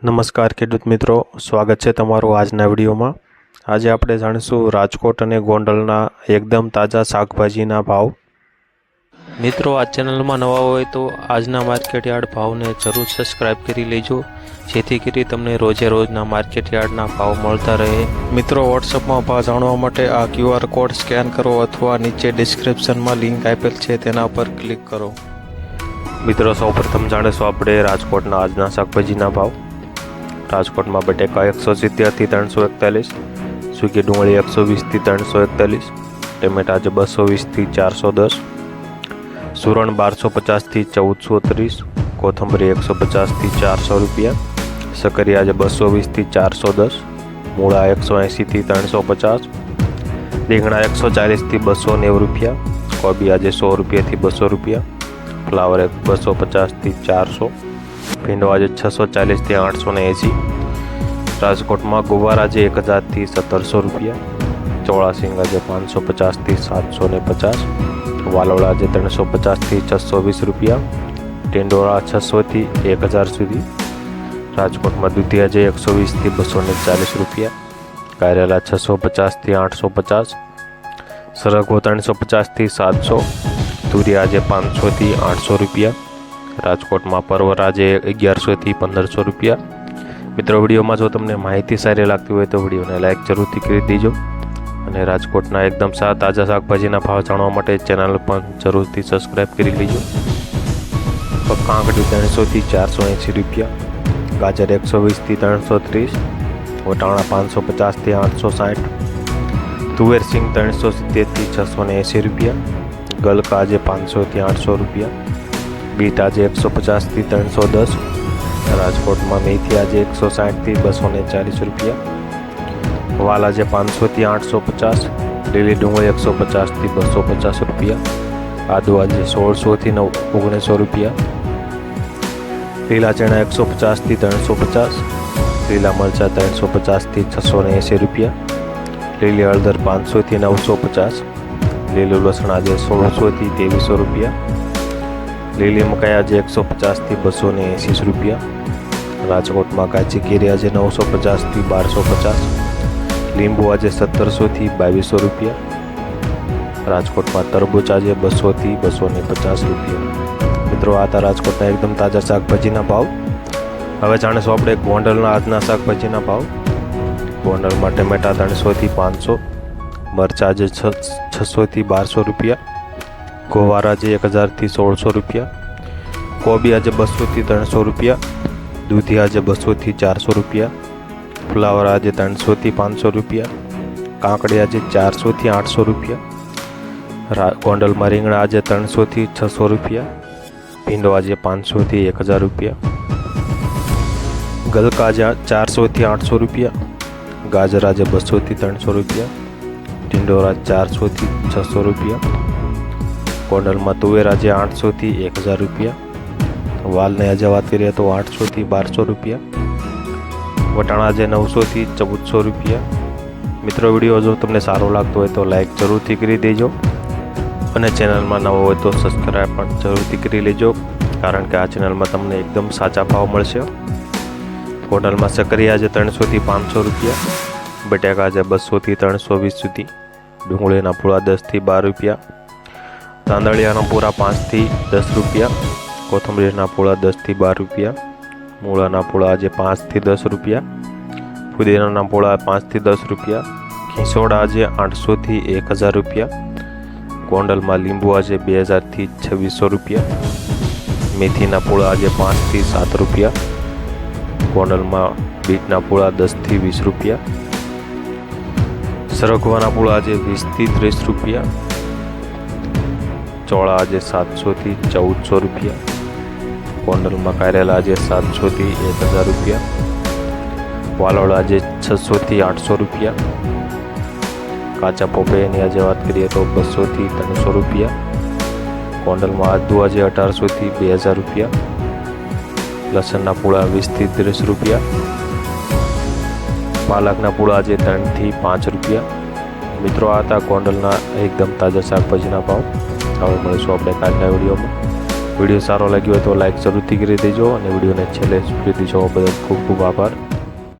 નમસ્કાર ખેડૂત મિત્રો, સ્વાગત છે તમારું આજના વિડીયોમાં. આજે આપણે જાણીશું રાજકોટ અને ગોંડલના એકદમ તાજા શાકભાજીના ભાવ. મિત્રો, આ ચેનલમાં નવા હોય તો આજના માર્કેટ યાર્ડ ભાવને જરૂર સબસ્ક્રાઇબ કરી લેજો, જેથી કરી તમને રોજે રોજના માર્કેટ યાર્ડના ભાવ મળતા રહે. મિત્રો વોટ્સઅપમાં ભાવ જાણવા માટે આ ક્યુઆર કોડ સ્કેન કરો અથવા નીચે ડિસ્ક્રિપ્શનમાં લિંક આપેલ છે તેના પર ક્લિક કરો. મિત્રો, સૌપ્રથમ જાણીશું આપણે રાજકોટના આજના શાકભાજીના ભાવ. રાજકોટમાં બટેકા એકસો સિત્તેરથી ત્રણસો એકતાલીસ સૂકી ડુંગળી એકસો વીસથી ત્રણસો એકતાલીસ, ટમેટા આજે બસો વીસથી ચારસો દસ, સુરણ બારસો પચાસથી ચૌદસો ત્રીસ કોથંબરી એકસો પચાસથી ચારસો રૂપિયા, સકરિયા આજે બસો વીસથી ચારસો દસ, મૂળા એકસો એંશીથી ત્રણસો પચાસ, રીંગણા એકસો ચાલીસથી બસો નેવું રૂપિયા, કોબી આજે સો રૂપિયાથી બસો રૂપિયા, ફ્લાવર એક બસો પચાસથી ચારસો ભીંડો આજે છસો ચાલીસથી આઠસો ને એંસી. રાજકોટમાં ગુવાર આજે એક હજારથી સત્તરસો રૂપિયા. ચોળાસિંગ આજે પાંચસો પચાસથી સાતસો ને પચાસ. વાલોડા આજે ત્રણસો પચાસથી છસો વીસ રૂપિયા. ટેંડોળા છસોથી એક હજાર સુધી. રાજકોટમાં દૂધી આજે એકસો વીસથી બસો ને ચાલીસ રૂપિયા. કારેલા છસો પચાસથી આઠસો પચાસ. સરગવો ત્રણસો પચાસથી સાતસો. તુરી આજે પાંચસોથી આઠસો રૂપિયા. રાજકોટમાં પર્વરાજે અગિયારસોથી પંદરસો રૂપિયા. મિત્રો, વિડીયોમાં જો તમને માહિતી સારી લાગતી હોય તો વિડીયોને લાઇક જરૂરથી કરી દેજો અને રાજકોટના એકદમ સા તાજા શાકભાજીના ભાવ જાણવા માટે ચેનલ પણ જરૂરથી સબસ્ક્રાઈબ કરી લેજો. કાંકડી ત્રણસોથી ચારસો એંસી રૂપિયા, ગાજર એકસો વીસથી ત્રણસો ત્રીસ, વટાણા પાંચસો પચાસથી આઠસો સાઠ, તુવેર સિંગ ત્રણસો સિત્તેરથી છસો ને એંસી રૂપિયા, ગલકા આજે પાંચસોથી આઠસો રૂપિયા બીટ આજે એકસો પચાસથી ત્રણસો દસ રાજકોટમાં મેથી આજે એકસો સાઠથી બસો ને ચાલીસ રૂપિયા, વાલ આજે પાંચસોથી આઠસો પચાસ લીલી ડુંગળી એકસો પચાસથી બસો પચાસ રૂપિયા, આદુ આજે સોળસોથી નવ, ઓગણીસો રૂપિયા, લીલા ચણા એકસો પચાસથી ત્રણસો પચાસ લીલા મરચાં ત્રણસો પચાસથી છસો ને એંસી રૂપિયા, લીલી હળદર પાંચસોથી નવસો પચાસ લીલું લસણ આજે સોળસોથી ત્રેવીસો રૂપિયા લીલી મકાઈ આજે એકસો પચાસથી બસો ને એંસી રૂપિયા. રાજકોટમાં કાચી કેરી આજે નવસો પચાસથી બારસો પચાસ લીંબુ આજે સત્તરસોથી બાવીસો રૂપિયા. રાજકોટમાં તરબૂચ આજે બસોથી બસો ને પચાસ રૂપિયા. મિત્રો, આ હતા રાજકોટના એકદમ તાજા શાકભાજીના ભાવ. હવે જાણીશું આપણે ગોંડલના આજના શાકભાજીના ભાવ. ગોંડલમાં ટમેટા ત્રણસોથી પાંચસો, મરચા આજે છસોથી બારસો રૂપિયા. ગોવાર આજે એક હજારથી સોળસો રૂપિયા, કોબી આજે બસોથી ત્રણસો રૂપિયા, દૂધી આજે બસોથી ચારસો રૂપિયા, ફ્લાવર આજે ત્રણસોથી પાંચસો રૂપિયા, કાંકડી આજે ચારસોથી આઠસો રૂપિયા ગોંડલમાં રીંગણા આજે ત્રણસોથી છસો રૂપિયા, ભીંડો આજે પાંચસોથી એક હજાર રૂપિયા, ગલકા આજે ચારસોથી આઠસો રૂપિયા, ગાજર આજે બસોથી ત્રણસો રૂપિયા ટિંડોરા ચારસોથી છસો રૂપિયા ગોંડલમાં તુવેર આજે આઠસોથી એક હજાર રૂપિયા. વાલને આજે વાત કરીએ તો આઠસોથી બારસો રૂપિયા. વટાણા આજે નવસોથી ચૌદસો રૂપિયા. મિત્રો, વીડિયો જો તમને સારો લાગતો હોય તો લાઈક જરૂરથી કરી દેજો. અને ચેનલમાં નવો હોય તો સબસ્ક્રાઈબ પણ જરૂરથી કરી લેજો. કારણ કે આ ચેનલમાં તમને એકદમ સાચા ભાવ મળશે. હોટલમાં સકરિયા આજે ત્રણસોથી પાંચસો રૂપિયા. બટાકા આજે બસોથી ત્રણસો વીસ સુધી. ડુંગળીના પૂળા દસથી બાર રૂપિયા. તાંદળિયાના પૂરા પાંચથી દસ રૂપિયા, કોથમરીના પૂળા દસથી બાર રૂપિયા, મૂળાના પૂળા આજે પાંચથી દસ રૂપિયા, ફુદીનાના પૂળા પાંચથી દસ રૂપિયા ખીસોડા આજે આઠસોથી એક હજાર રૂપિયા, ગોંડલમાં લીંબુ આજે બે હજારથી છવ્વીસો રૂપિયા, મેથીના પૂળા આજે પાંચથી સાત રૂપિયા, ગોંડલમાં બીટના પૂળા દસથી વીસ રૂપિયા, સરગવાના પૂળા આજે વીસથી ત્રીસ રૂપિયા ચોળા આજે સાતસોથી ચૌદસો રૂપિયા ગોંડલમાં કારેલા આજે સાતસોથી એક હજાર રૂપિયા વાલોડ આજે છસોથી આઠસો રૂપિયા કાચા પોપૈયાની આજે વાત કરીએ તો બસોથી ત્રણસો રૂપિયા ગોંડલમાં આદુ આજે અઢારસોથી બે હજાર રૂપિયા લસણના પૂળા વીસથી ત્રીસ રૂપિયા પાલકના પૂળા આજે ત્રણથી પાંચ રૂપિયા મિત્રો આ હતા ગોંડલના એકદમ તાજા શાકભાજીના ભાવ હવે મળીશું આપણે કાલના વિડીયોમાં. વીડિયો સારો લાગ્યો હોય તો લાઈક જરૂરથી કરી દેજો અને વિડીયોને છેલ્લે સુધી જોવા બદલ ખૂબ ખૂબ આભાર.